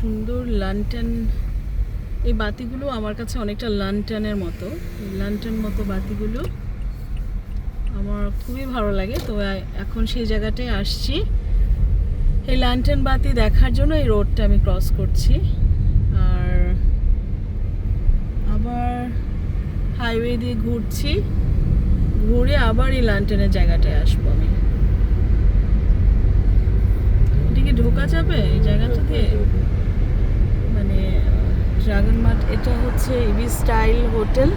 সুন্দর লান্টেন, এই বাতিগুলো আমার কাছে অনেকটা লান্টেনের মতো। লান্টেন মতো বাতিগুলো আমার খুবই ভালো লাগে। তো এখন সেই জায়গাটায় আসছি। এই লান্টেন বাতি দেখার জন্য এই রোডটা আমি ক্রস করছি। আর আবার হাইওয়ে দিয়ে ঘুরছি। ঘুরে আবার এই লান্টেনের জায়গাটায় আসব আমি। ঢোকা যাবে এই জায়গাটা দিয়ে মানে ড্রাগন মার্ট, এটা হচ্ছে EB style hotel.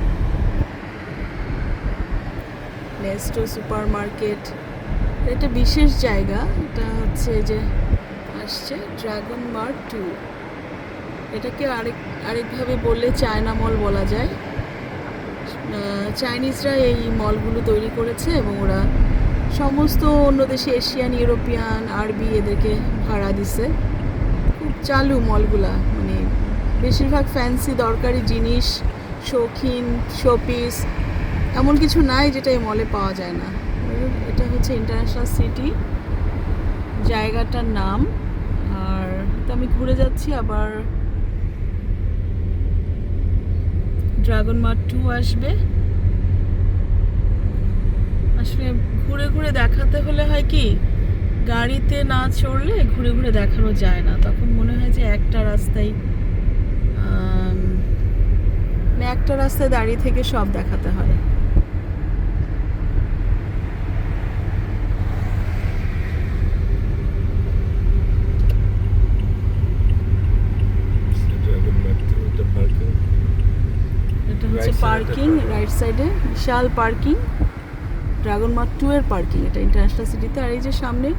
Nesto super market এটা বিশেষ জায়গা, এটা হচ্ছে যে আসছে ড্রাগন মার্ট টু। এটাকে আরেক, আরেকভাবে বললে চায়না মল বলা যায়। চাইনিজরা এই মলগুলো তৈরি করেছে এবং ওরা সমস্ত অন্য দেশে এশিয়ান, ইউরোপিয়ান, আরবি এদেরকে ভাড়া দিছে। খুব চালু মলগুলা মানে বেশিরভাগ ফ্যান্সি দরকারি জিনিস, শৌখিন শোপিস এমন কিছু নাই যেটা এই মলে পাওয়া যায় না। এটা হচ্ছে ইন্টারন্যাশনাল সিটি জায়গাটার নাম। আর তো আমি ঘুরে যাচ্ছি আবার ড্রাগন মার্ট টু আসবে। ঘুরে ঘুরে দেখাতে হলে হয় কি গাড়িতে না চড়লে ঘুরে ঘুরে দেখানো যায় না। তখন মনে হয় যে একটা রাস্তায় মানে একটা রাস্তায় দাঁড়িয়ে থেকে সব দেখাতে হয়। এটা হচ্ছে পার্কিং রাইট সাইডে বিশাল পার্কিং ড্রাগন মার্ট টু এর পার্কিং এটা ইন্টারন্যাশনাল সিটিতে আর এই যে সামনে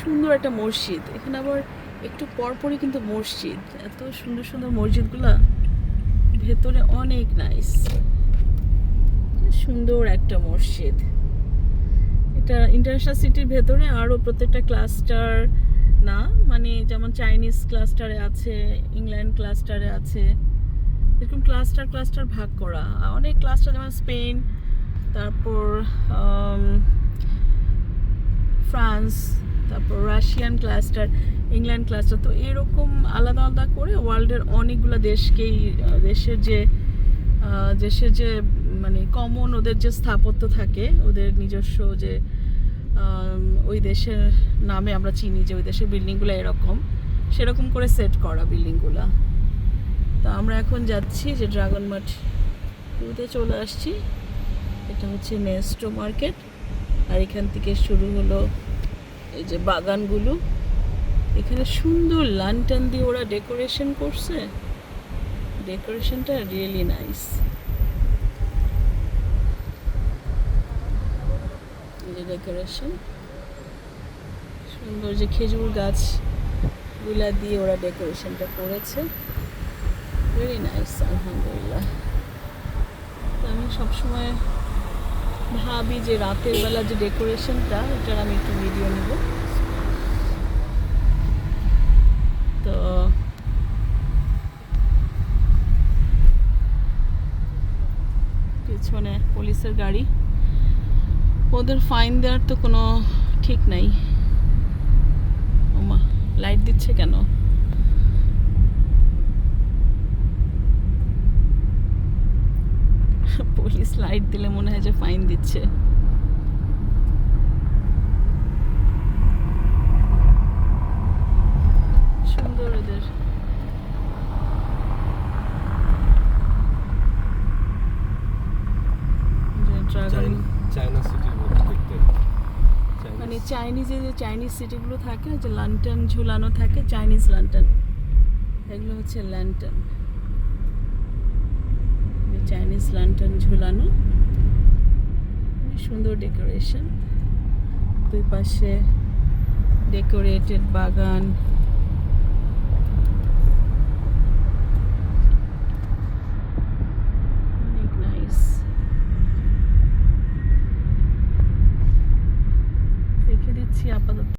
সুন্দর একটা মসজিদ। এখানে আবার একটু পরপরই কিন্তু মসজিদ। এত সুন্দর সুন্দর মসজিদগুলা ভেতরে অনেক নাইস সুন্দর একটা মসজিদ। এটা ইন্টারন্যাশনাল সিটির ভেতরে আরও প্রত্যেকটা ক্লাস্টার না মানে যেমন চাইনিজ ক্লাস্টারে আছে ইংল্যান্ড ক্লাস্টারে আছে। এরকম ক্লাস্টার ক্লাস্টার ভাগ করা। অনেক ক্লাস্টার যেমন স্পেন তারপর ফ্রান্স, তারপর রাশিয়ান ক্লাস্টার, ইংল্যান্ড ক্লাস্টার। তো এরকম আলাদা আলাদা করে ওয়ার্ল্ডের অনেকগুলো দেশকেই দেশের যে দেশের যে মানে কমন ওদের যে স্থাপত্য থাকে, ওদের নিজস্ব যে ওই দেশের নামে আমরা চিনি যে ওই দেশের বিল্ডিংগুলো এরকম। সেরকম করে সেট করা বিল্ডিংগুলো তো আমরা এখন যাচ্ছি যে ড্রাগন মাঠ চলে আসছি। এটা হচ্ছে নেস্টো মার্কেট আর এখান থেকে শুরু হলো এই যে বাগানগুলো। এখানে সুন্দর লান্টান দিয়ে ওরা ডেকোরেশন করছে। ডেকোরেশনটা রিয়েলি নাইস যে ডেকোরেশন সুন্দর যে খেজুর গাছগুলা দিয়ে ওরা ডেকোরেশনটা করেছে। ভেরি নাইস আলহামদুলিল্লাহ। আমি সবসময় ভাবি যে রাতের বেলা যে ডেকোরেশনটা এটার আমি একটু ভিডিও নেব। তো পেছনে পুলিশের গাড়ি। ওদের ফাইন দেওয়ার তো কোনো ঠিক নাই। ওমা লাইট দিচ্ছে কেন? পুলিশ লাইট দিলে মনে হয় যে ফাইন দিচ্ছে। সুন্দর ওদের। চায়না দেখতে। মানে চাইনিজ যে চাইনিজ সিটিগুলো থাকে যে লান্টান ঝুলানো থাকে চাইনিজ লান্টান এগুলো হচ্ছে ল্যান্টান চাইনিজ লান্টান ঝুলানো। সুন্দর ডেকোরেশন দুই পাশে ডেকোরেটেড বাগান।